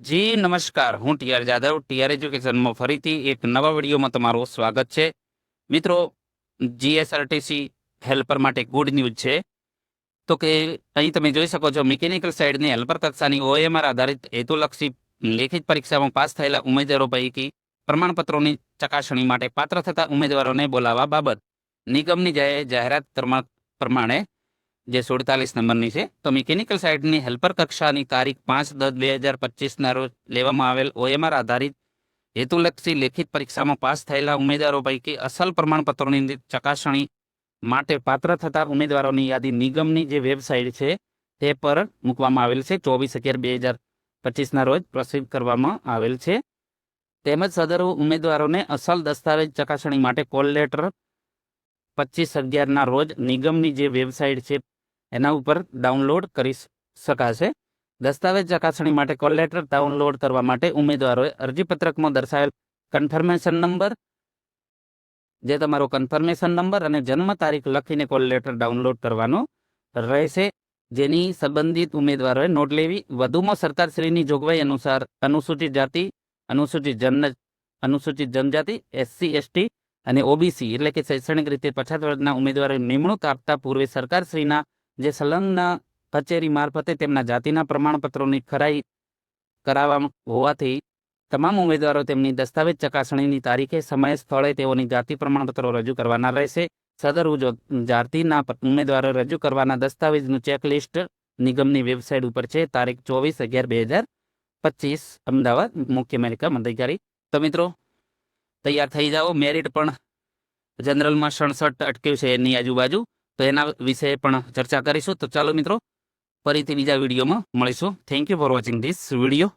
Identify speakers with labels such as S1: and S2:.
S1: જી, નમસ્કાર. હું TR Jadav TR એજ્યુકેશનમાં ફરીથી એક નવા વિડીયોમાં તમારું સ્વાગત છે. મિત્રો, જીએસઆરટીસી હેલ્પર માટે ગુડ ન્યૂઝ છે. તો કે અહીં તમે જોઈ શકો છો, મિકેનિકલ સાઇડની હેલ્પર કક્ષાની ઓએમઆર આધારિત હેતુલક્ષી લેખિત પરીક્ષામાં પાસ થયેલા ઉમેદવારો પૈકી પ્રમાણપત્રોની ચકાસણી માટે પાત્ર થતા ઉમેદવારોને બોલાવવા બાબત. નિગમની જાહે- જાહેરાત પ્રમાણે જે સુડતાલીસ નંબરની છે, તો મિકેનિકલ સાઇડની હેલ્પર કક્ષાની તારીખ પાંચ દસ બે હજાર પચીસના રોજ લેવામાં આવેલ ઓએમઆર આધારિત હેતુલક્ષી લેખિત પરીક્ષામાં પાસ થયેલા ઉમેદવારો પૈકી અસલ પ્રમાણપત્રોની ચકાસણી માટે પાત્ર થતા ઉમેદવારોની યાદી નિગમની જે વેબસાઇટ છે, તે પર મૂકવામાં આવેલ છે. ચોવીસ અગિયાર બે હજાર પચીસના રોજ પ્રસિદ્ધ કરવામાં આવેલ છે. તેમજ સદર ઉમેદવારોને અસલ દસ્તાવેજ ચકાસણી માટે કોલ લેટર પચીસ અગિયારના રોજ નિગમની જે વેબસાઇટ છે, એના ઉપર ડાઉનલોડ કરી શકાશે. દસ્તાવેજ ચકાસણી માટે કોલ લેટર ડાઉનલોડ કરવા માટે ઉમેદવારોએ અરજીપત્રકમાં દર્શાવેલ કન્ફર્મેશન નંબર, જે તમારો કન્ફર્મેશન નંબર અને જન્મ તારીખ લખીને કોલ લેટર ડાઉનલોડ કરવાનો રહેશે. જેની સંબંધિત ઉમેદવારોએ નોંધ લેવી. વધુમાં સરકારશ્રીની જોગવાઈ અનુસાર અનુસૂચિત જાતિ, અનુસૂચિત જન અનુસૂચિત જનજાતિ, એસસી, એસટી અને ઓબીસી એટલે કે શૈક્ષણિક રીતે પછાત વર્ગના ઉમેદવારો નિમણૂક આપતા પૂર્વે સરકારશ્રીના જે સંલગ્ન કચેરી મારફતે તેમના જાતિના પ્રમાણપત્રોની ખરાઈ કરાવવા હોવાથી તમામ ઉમેદવારો તેમની દસ્તાવેજ ચકાસણીની તારીખે, સમય, સ્થળે તેઓની જાતિ પ્રમાણપત્રો રજૂ કરવાના રહેશે. સદર જાતિના ઉમેદવારો રજૂ કરવાના દસ્તાવેજનું ચેકલિસ્ટ નિગમની વેબસાઇટ ઉપર છે. તારીખ ચોવીસ અગિયાર બે હજાર પચીસ, અમદાવાદ, મુખ્ય અમેરિકા અધિકારી તો મિત્રો તૈયાર થઈ જાઓ. મેરિટ પણ જનરલમાં સડસઠ અટક્યું છે એની આજુબાજુ. તો એના વિશે પણ ચર્ચા કરીશું. તો ચાલો મિત્રો, ફરીથી બીજા વિડીયોમાં મળીશું. Thank you for watching this video